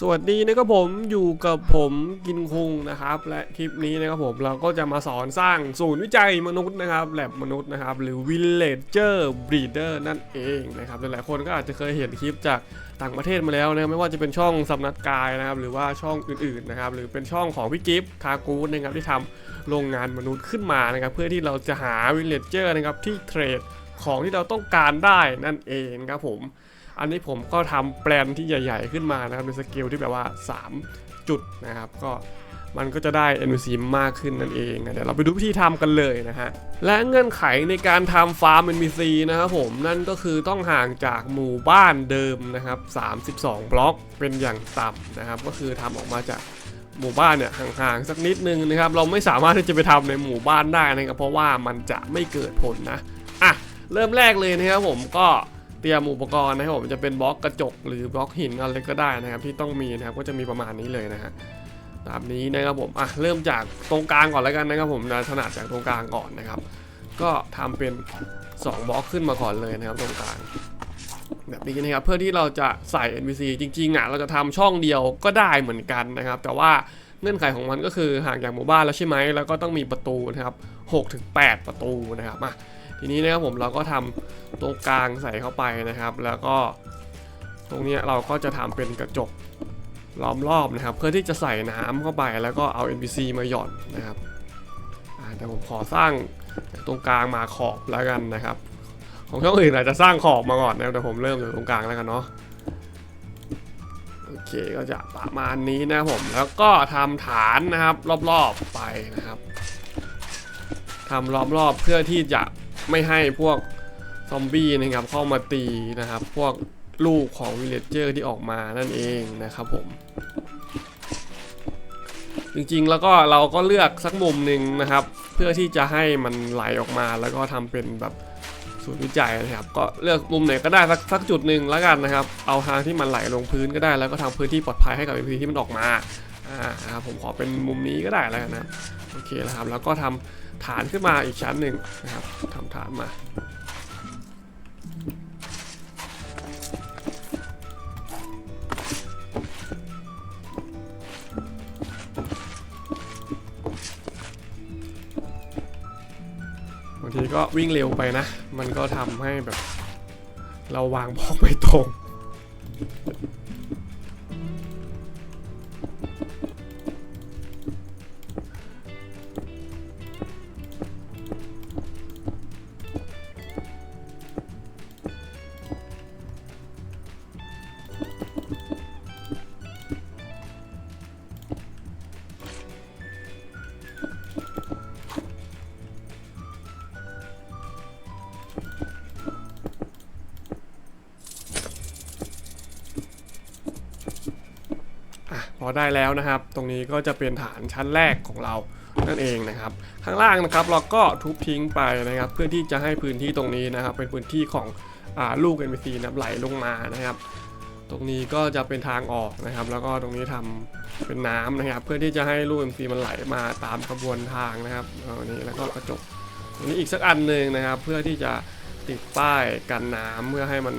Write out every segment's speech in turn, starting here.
สวัสดีนะครับผมอยู่กับผมกินคุงนะครับ และคลิปนี้นะครับผมเราก็จะมาสอนสร้างศูนย์วิจัยมนุษย์นะครับแลบมนุษย์นะครับ หรือ Villager Breeder นั่นเองนะครับหลายๆคนก็อาจจะเคยเห็นคลิปจากต่างประเทศมาแล้วนะไม่ว่าจะเป็นช่องสำนักกายนะครับ หรือว่าช่องอื่นๆนะครับ หรือเป็นช่องของพี่กิฟต์คากูดนะครับที่ทำโรงงานมนุษย์ขึ้นมานะครับ เพื่อที่เราจะหา Villager นะครับที่เทรดของที่เราต้องการได้นั่นเองครับผม อันนี้ผมก็ทำแปลนที่ใหญ่ ๆ ขึ้นมานะครับในสเกลที่แบบว่า 3 จุดนะครับ ก็มันก็จะได้ NPC มากขึ้นนั่นเองนะเดี๋ยวเราไปดูวิธีทำกันเลยนะฮะ และเงื่อนไขในการทำฟาร์ม NPC นะครับผมนั่นก็คือต้องห่างจากหมู่บ้านเดิมนะครับ 32 บล็อกเป็นอย่างต่ำนะครับ ก็คือทำออกมาจากหมู่บ้านเนี่ยห่างๆสักนิดนึงนะครับ เราไม่สามารถที่จะไปทำในหมู่บ้านได้นะครับเพราะว่ามันจะไม่เกิดผลนะอะเริ่มแรกเลยนะครับผมก็ ตรียมอุปกรณ์นะครับผมจะเป็นบล็อกกระจกหรือบล็อกหินอะไรก็ได้นะครับ ที่ต้องมีนะครับก็จะมีประมาณนี้เลยนะฮะตามนี้นะครับผมอะเริ่มจากตรงกลางก่อนแล้วกันนะครับผมนะถนัดจากตรงกลางก่อนนะครับ ก็ทำเป็น 2บล็อกขึ้นมาก่อนเลยนะครับตรงกลาง แบบนี้นะครับเพื่อที่เราจะใส่ NPC จริงๆอะเราจะทำช่องเดียวก็ได้เหมือนกันนะครับ แต่ว่าเงื่อนไขของมันก็คือห่างจากหมู่บ้านแล้วใช่ไหมแล้วก็ต้องมีประตูนะครับ6ถึง8ประตูนะครับอะ ทีนี้นะครับผมเราก็ทำตรงกลางใส่เข้าไปนะครับ แล้วก็ตรงนี้เราก็จะทำเป็นกระจกล้อมรอบนะครับ เพื่อที่จะใส่น้ำเข้าไปแล้วก็เอา NPC มาหย่อนนะครับอ่ผมขอสร้างตรงกลางมาขอบแล้วกันนะครับ ของช่องอื่นอาจจะสร้างขอบมาก่อนนะแต่ผมเริ่มจากตรงกลางแล้วกันเนาะโอเคก็จะประมาณนี้นะผมแล้วก็ทำฐานนะครับรอบๆไปนะครับทำรอบๆเพื่อที่จะ ไม่ให้พวกซอมบี้นะครับเข้ามาตีนะครับ พวกลูกของวิลเลจเจอร์ที่ออกมานั่นเองนะครับผม จริงๆแล้วก็เราก็เลือกสักมุมหนึ่งนะครับ เพื่อที่จะให้มันไหลออกมาแล้วก็ทำเป็นแบบศูนย์วิจัยนะครับ ก็เลือกมุมไหนก็ได้สักสักจุดหนึ่งแล้วกันนะครับ เอาทางที่มันไหลลงพื้นก็ได้ แล้วก็ทำพื้นที่ปลอดภัยให้กับ NPC ที่มันออกมาอ่าครับผมขอเป็นมุมนี้ก็ได้แล้วกันนะโอเคแล้วครับแล้วก็ทำ ฐานขึ้นมาอีกชั้นหนึ่งนะครับทำฐานมาบางทีก็วิ่งเร็วไปนะ มันก็ทำให้แบบ เราวางบล็อกไม่ตรง อะพอได้แล้วนะครับ ตรงนี้ก็จะเป็นฐานชั้นแรกของเรานั่นเองนะครับ ข้างล่างนะครับเราก็ทุบทิ้งไปนะครับ เพื่อที่จะให้พื้นที่ตรงนี้นะครับ เป็นพื้นที่ของอลูก NPC นะไหลลงมานะครับ ตรงนี้ก็จะเป็นทางออกนะครับ แล้วก็ตรงนี้ทำเป็นน้ำนะครับ เพื่อที่จะให้ลูก NPC มันไหลมาตามกระบวนทางนะครับอานี้แล้วก็กระจกตรงนี้อีกสักอันหนึ่งนะครับ เพื่อที่จะติดป้ายกันน้ำเพื่อให้มัน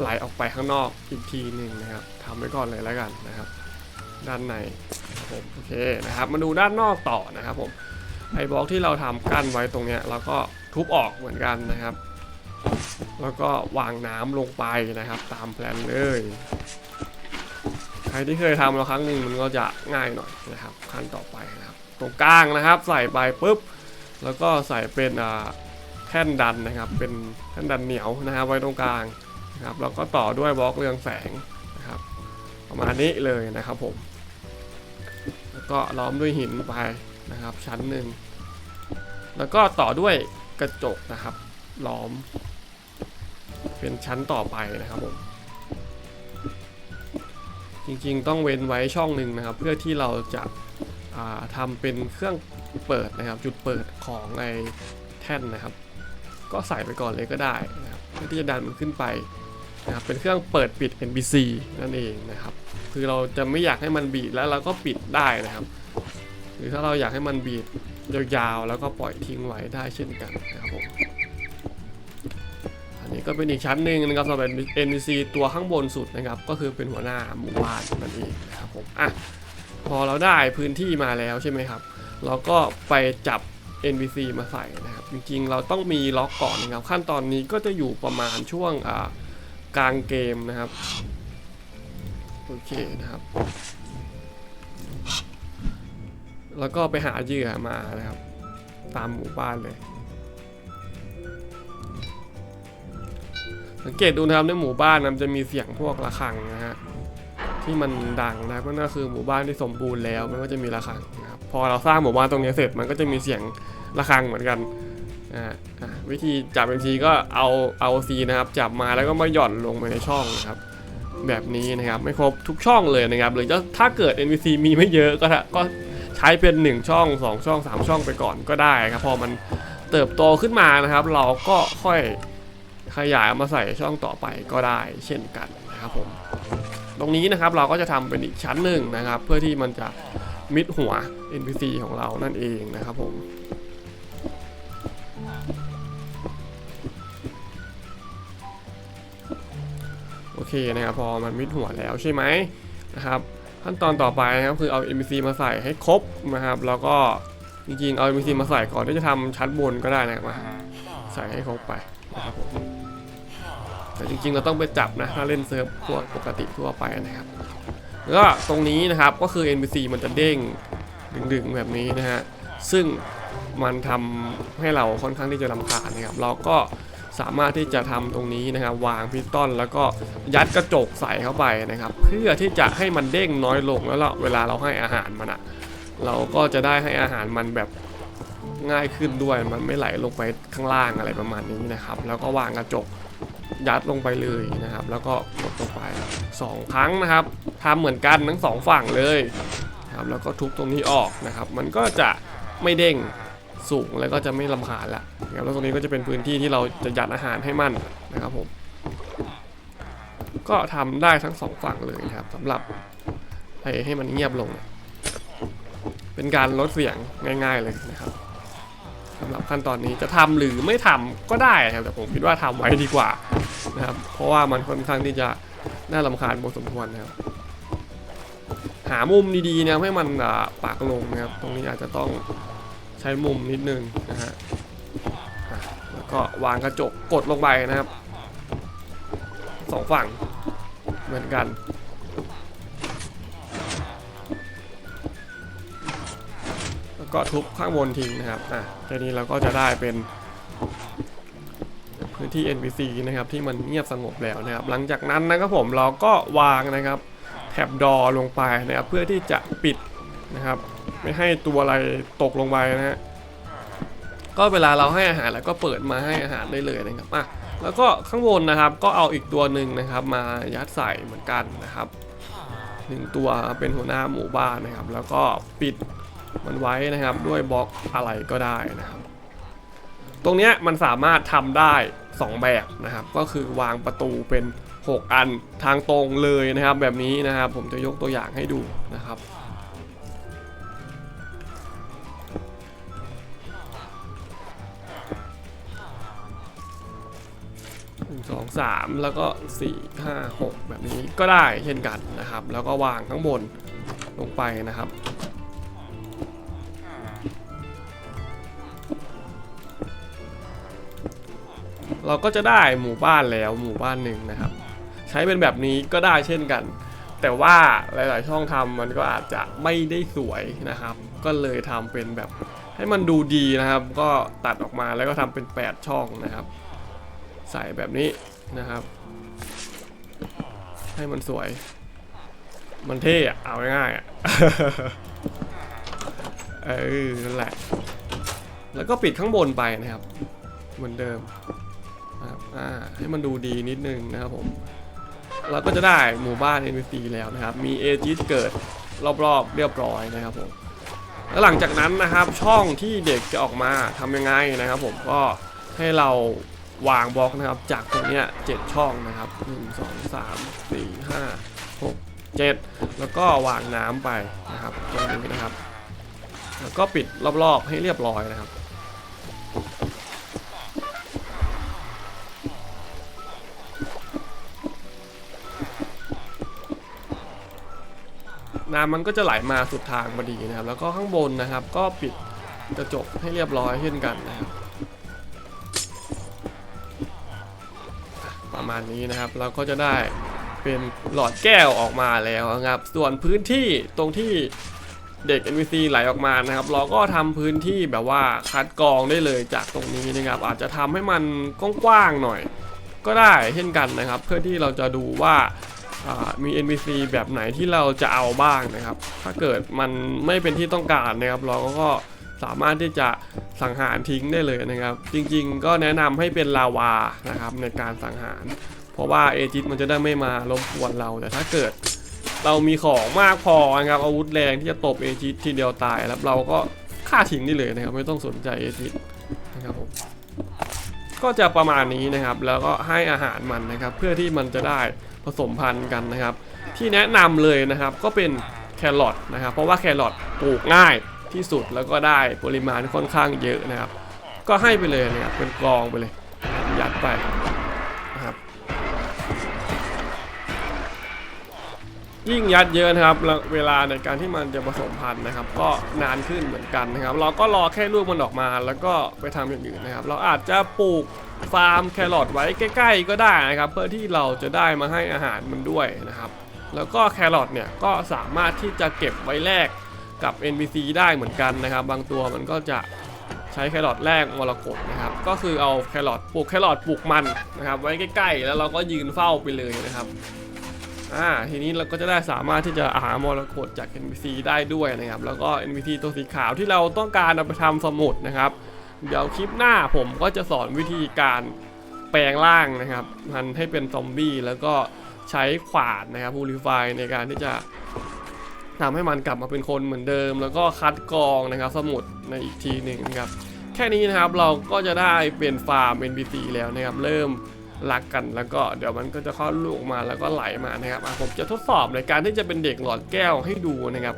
ไหลออกไปข้างนอกอีกทีหนึ่งนะครับทำไว้ก่อนเลยแล้วกันนะครับ ด้านในนะครับผมโอเคนะครับมาดูด้านนอกต่อนะครับผมไอ้บล็อกที่เราทำกั้นไว้ตรงเนี้ยเราก็ทุบออกเหมือนกันนะครับ แล้วก็วางน้ำลงไปนะครับ ตามแผนเลยใครที่เคยทำแล้วครั้งหนึ่งมันก็จะง่ายหน่อยนะครับขั้นต่อไปนะครับ ตรงกลางนะครับ ใส่ไปปุ๊บ แล้วก็ใส่เป็นอ่าแท่นดันนะครับ เป็นแท่นดันเหนียวนะครับ ไว้ตรงกลางนะครับแล้วก็ต่อด้วยบล็อกเรืองแสงนะครับ ประมาณนี้เลยนะครับผม ก็ล้อมด้วยหินไปนะครับ ชั้นหนึ่งแล้วก็ต่อด้วยกระจกนะครับ ล้อม เป็นชั้นต่อไปนะครับผมจริงๆ ต้องเว้นไว้ช่องหนึ่งนะครับ เพื่อที่เราจะาทำเป็นเครื่องเปิดนะครับ จุดเปิดของไอแท่นนะครับ ก็ใส่ไปก่อนเลยก็ได้นะครับเพื่อที่จะดันมันขึ้นไป นะครับเป็นเครื่องเปิดปิด NPC นั่นเองนะครับ คือเราจะไม่อยากให้มันบีดแล้วเราก็ปิดได้นะครับ หรือถ้าเราอยากให้มันบีดยาวๆแล้วก็ปล่อยทิ้งไว้ได้เช่นกันนะครับผมอันนี้ก็เป็นอีกชั้นหนึ่งนะครับสำหรับ NPC ตัวข้างบนสุดนะครับ ก็คือเป็นหัวหน้าหมู่บ้านนั่นเองนะครับผมอะพอเราได้พื้นที่มาแล้วใช่ไหมครับ เราก็ไปจับ NPC มาใส่นะครับ จริงๆ เราต้องมีล็อกก่อนนะครับ ขั้นตอนนี้ก็จะอยู่ประมาณช่วงอ่า กลางเกมนะครับ โอเคนะครับ แล้วก็ไปหาเหยื่อมานะครับ ตามหมู่บ้านเลย สังเกตดูนะครับในหมู่บ้านนะมันจะมีเสียงพวกระฆังนะฮะที่มันดังนะก็นั่นคือหมู่บ้านที่สมบูรณ์แล้วมันก็จะมีระฆังนะครับพอเราสร้างหมู่บ้านตรงนี้เสร็จมันก็จะมีเสียงระฆังเหมือนกันอ่าอ่า วิธีจับ NPC ก็เอาเอาซีนะครับ จับมาแล้วก็มาหย่อนลงไปในช่องนะครับ แบบนี้นะครับไม่ครบทุกช่องเลยนะครับหรือจะถ้าเกิด NPC มีไม่เยอะก็ก็ใช้เป็น 1 ช่อง 2 ช่อง 3 ช่องไปก่อนก็ได้ครับพอมันเติบโตขึ้นมานะครับ เราก็ค่อยขยายมาใส่ช่องต่อไปก็ได้เช่นกันนะครับผมตรงนี้นะครับเราก็จะทำเป็นอีกชั้นหนึ่งนะครับ เพื่อที่มันจะมิดหัว NPC ของเรานั่นเองนะครับผม เคนะครับพอมันมิดหัวแล้วใช่ไหมนะครับขั้นตอนต่อไปนะครับคือเอา NPC มาใส่ให้ครบนะครับ แล้วก็จริงๆเอา NPC มาใส่ก่อนที่จะทำชั้นบนก็ได้นะครับใส่ให้ครบไปนะครับผมแต่จริงๆเราต้องไปจับนะถ้าเล่นเซิร์ฟพวกปกติทั่วไปนะครับแล้วก็ตรงนี้นะครับก็คือ NPC มันจะเด้งดึงๆแบบนี้นะฮะซึ่งมันทำให้เราค่อนข้างที่จะรำคาญนะครับ เราก็ สามารถที่จะทำตรงนี้นะครับ วางพิสตอนแล้วก็ยัดกระจกใส่เข้าไปนะครับ เพื่อที่จะให้มันเด้งน้อยลงแล้วเราเวลาเราให้อาหารมันอะเราก็จะได้ให้อาหารมันแบบง่ายขึ้นด้วยมันไม่ไหลลงไปข้างล่างอะไรประมาณนี้นะครับ แล้วก็วางกระจกยัดลงไปเลยนะครับ แล้วก็กดลงไปสองครั้งนะครับทำเหมือนกันทั้งสองฝั่งเลยครับแล้วก็ทุบตรงนี้ออกนะครับ มันก็จะไม่เด้ง สูงแล้วก็จะไม่ลำคาญละนะครับแล้วตรงนี้ก็จะเป็นพื้นที่ที่เราจะยัดอาหารให้มันนะครับผมก็ทำได้ทั้งสองฝั่งเลยนะครับสำหรับให้ให้มันเงียบลง เป็นการลดเสียงง่าย ๆเลยนะครับสำหรับขั้นตอนนี้จะทำหรือไม่ทำก็ได้นะครับแต่ผมคิดว่าทำไว้ดีกว่านะครับ เพราะว่ามันค่อนข้างที่จะน่ารำคาญพอสมควรนะครับ หามุมดีๆนะให้มันปากลงนะครับ ตรงนี้อาจจะต้อง ใช้มุมนิดนึงนะฮะแล้วก็วางกระจกกดลงไปนะครับสองฝั่งเหมือนกันแล้วก็ทุบข้างบนทิ้งนะครับอะแค่นี้เราก็จะได้เป็นพื้นที่ NPC นะครับที่มันเงียบสงบแล้วนะครับ หลังจากนั้นนะครับผมเราก็วางนะครับแท็บดอลงไปนะครับเพื่อที่จะปิดนะครับ ไม่ให้ตัวอะไรตกลงไปนะฮะก็เวลาเราให้อาหารแล้วก็เปิดมาให้อาหารได้เลยนะครับอะแล้วก็ข้างบนนะครับก็เอาอีกตัวหนึ่งนะครับ มายัดใส่เหมือนกันนะครับหนึ่งตัวเป็นหัวหน้าหมู่บ้านนะครับ แล้วก็ปิดมันไว้นะครับด้วยบล็อกอะไรก็ได้นะครับ ตรงเนี้ยมันสามารถทำได้ 2 แบบนะครับ ก็คือวางประตูเป็น 6 อันทางตรงเลยนะครับ แบบนี้นะครับ ผมจะยกตัวอย่างให้ดูนะครับ สองสามแล้วก็สี่ห้าหกแบบนี้ก็ได้เช่นกันนะครับ แล้วก็วางข้างบนลงไปนะครับเราก็จะได้หมู่บ้านแล้วหมู่บ้านหนึ่งนะครับ ใช้เป็นแบบนี้ก็ได้เช่นกัน แต่ว่าหลาย ๆ ช่องทำมันก็อาจจะไม่ได้สวยนะครับ ก็เลยทำเป็นแบบให้มันดูดีนะครับ ก็ตัดออกมาแล้วก็ทำเป็น 8 ช่องนะครับ ใส่แบบนี้นะครับ ให้มันสวย มันเท่อะเอาง่ายๆอะเออนั่นแหละ แล้วก็ปิดข้างบนไปนะครับ เหมือนเดิมนะครับอ่าให้มันดูดีนิดนึงนะครับผมเราก็จะได้หมู่บ้าน NPC แล้วนะครับ มีเอจิสเกิดรอบๆ เรียบร้อยนะครับผมแล้วหลังจากนั้นนะครับช่องที่เด็กจะออกมาทำยังไงนะครับ ผมก็ให้เรา วางบล็อกนะครับ จากตรงเนี้ยเจ็ดช่องนะครับหนึ่งงสสสามี่ห้าหกเจ็ดแล้วก็วางน้ำไปนะครับตรงนี้นะครับ แล้วก็ปิดรอบๆให้เรียบร้อยนะครับน้ำมันก็จะไหลมาสุดทางพอดีนะครับ แล้วก็ข้างบนนะครับ ก็ปิดกระจกให้เรียบร้อยเช่นกันนะครับ ประมาณนี้นะครับ เราก็จะได้เป็นหลอดแก้วออกมาแล้วนะครับ ส่วนพื้นที่ตรงที่เด็ก NPC ไหลออกมานะครับ เราก็ทำพื้นที่แบบว่าคัดกรองได้เลยจากตรงนี้นะครับ อาจจะทำให้มันกว้างๆหน่อย ก็ได้เช่นกันนะครับ เพื่อที่เราจะดูว่าอ่ามี NPC แบบไหนที่เราจะเอาบ้างนะครับ ถ้าเกิดมันไม่เป็นที่ต้องการนะครับ เราก็ สามารถที่จะสังหารทิ้งได้เลยนะครับ จริงๆ ก็แนะนำให้เป็นลาวานะครับในการสังหาร เพราะว่าเอจิตมันจะได้ไม่มารบกวนเราแต่ถ้าเกิด เรามีของมากพอนะครับอาวุธแรงที่จะตบเอจิตทีเดียวตายแล้วเราก็ฆ่าทิ้งได้เลยนะครับ ไม่ต้องสนใจเอจิตนะครับผมก็จะประมาณนี้นะครับ แล้วก็ให้อาหารมันนะครับ เพื่อที่มันจะได้ผสมพันธุ์กันนะครับ ที่แนะนำเลยนะครับก็เป็นแครอทนะครับ เพราะว่าแครอทปลูกง่าย ที่สุดแล้วก็ได้ปริมาณค่อนข้างเยอะนะครับ ก็ให้ไปเลยนะครับเป็นกองไปเลยยัดไปนะครับ ยิ่งยัดเยอะนะครับเวลาในการที่มันจะผสมพันธุ์นะครับ ก็นานขึ้นเหมือนกันนะครับ เราก็รอแค่ลูกมันออกมา แล้วก็ไปทำอย่างอื่นนะครับ เราอาจจะปลูกฟาร์มแครอทไว้ใกล้ ๆ ก็ได้นะครับ เพื่อที่เราจะได้มาให้อาหารมันด้วยนะครับ แล้วก็แครอทเนี่ยก็สามารถที่จะเก็บไว้แลก กับ NPC ได้เหมือนกันนะครับ บางตัวมันก็จะใช้แครอทแลกมรกตนะครับก็คือเอาแครอทปลูกแครอทปลูกมันนะครับ ไว้ใกล้ๆ แล้วเราก็ยืนเฝ้าไปเลยนะครับอ่าทีนี้เราก็จะได้สามารถที่จะหามรกตจาก NPC ได้ด้วยนะครับ แล้วก็ NPC ตัวสีขาวที่เราต้องการเอาไปทำสมุดนะครับ เดี๋ยวคลิปหน้าผมก็จะสอนวิธีการแปลงร่างนะครับมันให้เป็นซอมบี้แล้วก็ใช้ขวานนะครับพูลิฟายในการที่จะ ทำให้มันกลับมาเป็นคนเหมือนเดิม แล้วก็คัดกรองนะครับ สมุดในอีกทีหนึ่งนะครับ แค่นี้นะครับเราก็จะได้เป็นฟาร์ม NPC แล้วนะครับ เริ่มรักกันแล้วก็เดี๋ยวมันก็จะคลอดลูกออกมาแล้วก็ไหลมานะครับผมจะทดสอบในการที่จะเป็นเด็กหลอดแก้วให้ดูนะครับ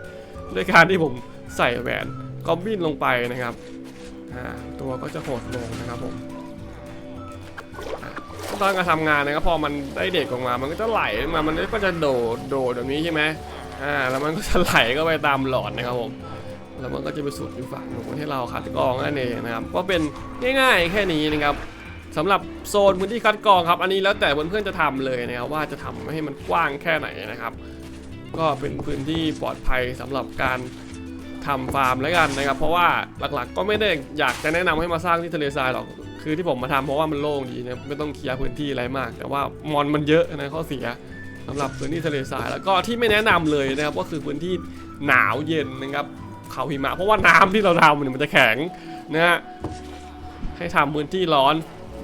ด้วยการที่ผมใส่แหวนกอบบินลงไปนะครับตัวก็จะโหดลงนะครับผมตอนการทำงานนะครับพอมันได้เด็กออกมา มันก็จะไหลมามันก็จะโดดโดดแบบนี้ใช่ไหม อ่าแล้วมันก็จะไหลก็ไปตามหลอดนะครับผมแล้วมันก็จะไปสุดอยู่ฝั่งนู้นที่เราคัดกรองนั่นเองนะครับก็เป็นง่ายๆแค่นี้นะครับสำหรับโซนพื้นที่คัดกรองครับ อันนี้แล้วแต่เพื่อนๆจะทำเลยนะครับว่าจะทำให้มันกว้างแค่ไหนนะครับ ก็เป็นพื้นที่ปลอดภัยสำหรับการทำฟาร์มแล้วกันนะครับ เพราะว่าหลักๆ ก็ไม่ได้อยากจะแนะนำให้มาสร้างที่ทะเลทรายหรอกคือที่ผมมาทำเพราะว่ามันโล่งดีนะไม่ต้องเคลียร์พื้นที่อะไรมาก แต่ว่ามอนมันเยอะนะข้อเสีย สำหรับพื้นที่ทะเลทรายแล้วก็ที่ไม่แนะนำเลยนะครับก็คือพื้นที่หนาวเย็นนะครับเขาหิมะเพราะว่าน้ำที่เราทำเนี่ยมันจะแข็งนะฮะให้ทำพื้นที่ร้อน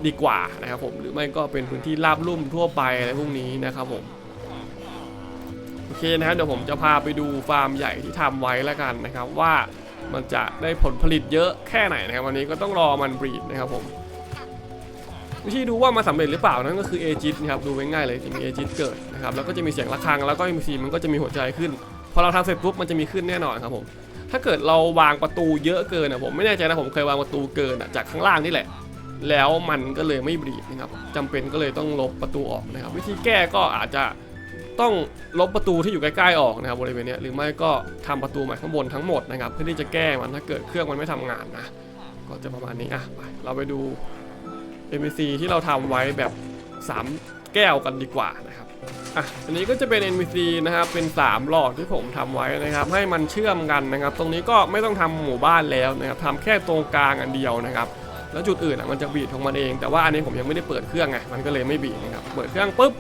ดีกว่านะครับผมหรือไม่ก็เป็นพื้นที่ราบลุ่มทั่วไปอะไรพวกนี้นะครับผมโอเคนะครับเดี๋ยวผมจะพาไปดูฟาร์มใหญ่ที่ทำไว้แล้วกันนะครับว่ามันจะได้ผลผลิตเยอะแค่ไหนนะครับวันนี้ก็ต้องรอมันบรีดนะครับผม วิธีดูว่ามันสำเร็จหรือเปล่านั่นก็คือเอจิตนะครับดูง่ายๆเลยจะมีเอจิตเกิดนะครับแล้วก็จะมีเสียงะระฆังแล้วก็มีซีมันก็จะมีหัวใจขึ้น พอเราทำเสร็จปุ๊บมันจะมีขึ้นแน่นอนครับผมถ้าเกิดเราวางประตูเยอะเกินอะผมไม่แน่ใจนะผมเคยวางประตูเกินอะจากข้างล่างนี่แหละ แล้วมันก็เลยไม่บรีดนะครับจำเป็นก็เลยต้องลบประตูออกนะครับ วิธีแก้ก็อาจจะต้องลบประตูที่อยู่ใกล้ๆออกนะครับบริเวณนี้หรือไม่ก็ทำประตูใหม่ข้างบนทั้งหมดนะครับ เพื่อที่จะแก้มันถ้าเกิดเครื่องมันไม่ทำงานนะก็จะประมาณนี้อะไปเราไปดู NPC ที่เราทำไว้แบบ 3 แก้วกันดีกว่านะครับอะอันนี้ก็จะเป็น NPC นะครับเป็น 3 หลอดที่ผมทำไว้นะครับ ให้มันเชื่อมกันนะครับ ตรงนี้ก็ไม่ต้องทำหมู่บ้านแล้วนะครับทำแค่ตรงกลางอันเดียวนะครับแล้วจุดอื่นอะมันจะบีดของมันเอง แต่ว่าอันนี้ผมยังไม่ได้เปิดเครื่องไงมันก็เลยไม่บีดนะครับเปิดเครื่องปุ๊บ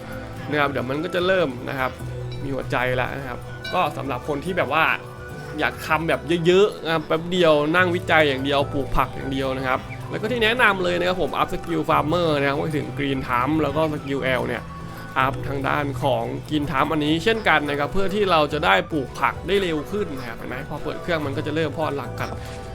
นะครับเดี๋ยวมันก็จะเริ่มนะครับ มีหัวใจแล้วนะครับ ก็สำหรับคนที่แบบว่าอยากทำแบบเยอะๆนะครับแป๊บเดียวนั่งวิจัยอย่างเดียวปลูกผักอย่างเดียวนะครับ แล้วก็ที่แนะนำเลยนะครับผมอัพสกิลฟาร์มเมอร์นะครับไปถึงกรีนทัมแล้วก็สกิลแอลเนี่ยอัพทางด้านของกินทัมอันนี้เช่นกันนะครับเพื่อที่เราจะได้ปลูกผักได้เร็วขึ้นนะครับเห็นไหมพอเปิดเครื่องมันก็จะเริ่มพอดหลักกัน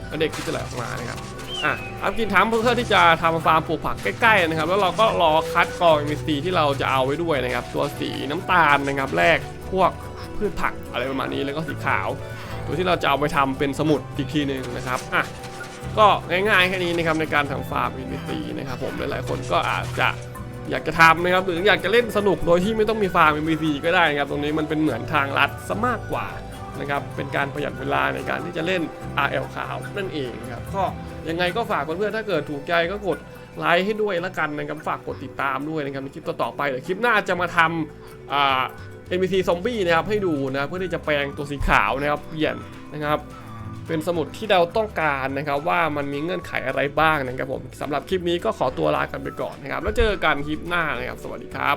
แล้วเด็กที่จะไหลออกมานะครับอะอัพกินทัมเพื่อที่จะทำฟาร์มปลูกผักใกล้ๆนะครับ แล้วเราก็รอคัดกรองมีสีที่เราจะเอาไว้ด้วยนะครับ ตัวสีน้ำตาลนะครับแรกพวกพืชผักอะไรประมาณนี้แล้วก็สีขาว ตัวที่เราจะเอาไปทำเป็นสมุดอีกทีหนึ่งนะครับอะ ก็ง่ายๆแค่นี้นะครับในการทำฟาร์มอินฟิตีนะครับผมหลายๆคนก็อาจจะอยากจะทำนะครับหรืออยากจะเล่นสนุกโดยที่ไม่ต้องมีฟาร์ม NPC ก็ได้นะครับตรงนี้มันเป็นเหมือนทางลัดซะมากกว่านะครับเป็นการประหยัดเวลาในการที่จะเล่น RL ขาวนั่นเองครับก็ยังไงก็ฝากเพื่อนๆถ้าเกิดถูกใจก็กดไลค์ให้ด้วยละกันนะครับฝากกดติดตามด้วยนะครับในคลิปต่อๆไปเดี๋ยวคลิปหน้าจะมาทำอ่า NPC ซอมบี้นะครับให้ดูนะเพื่อที่จะแปลงตัวสีขาวนะครับเปลี่ยนนะครับ เป็นสมุดที่เราต้องการนะครับว่ามันมีเงื่อนไขอะไรบ้างนะครับผมสำหรับคลิปนี้ก็ขอตัวลากันไปก่อนนะครับ แล้วเจอกันคลิปหน้านะครับ สวัสดีครับ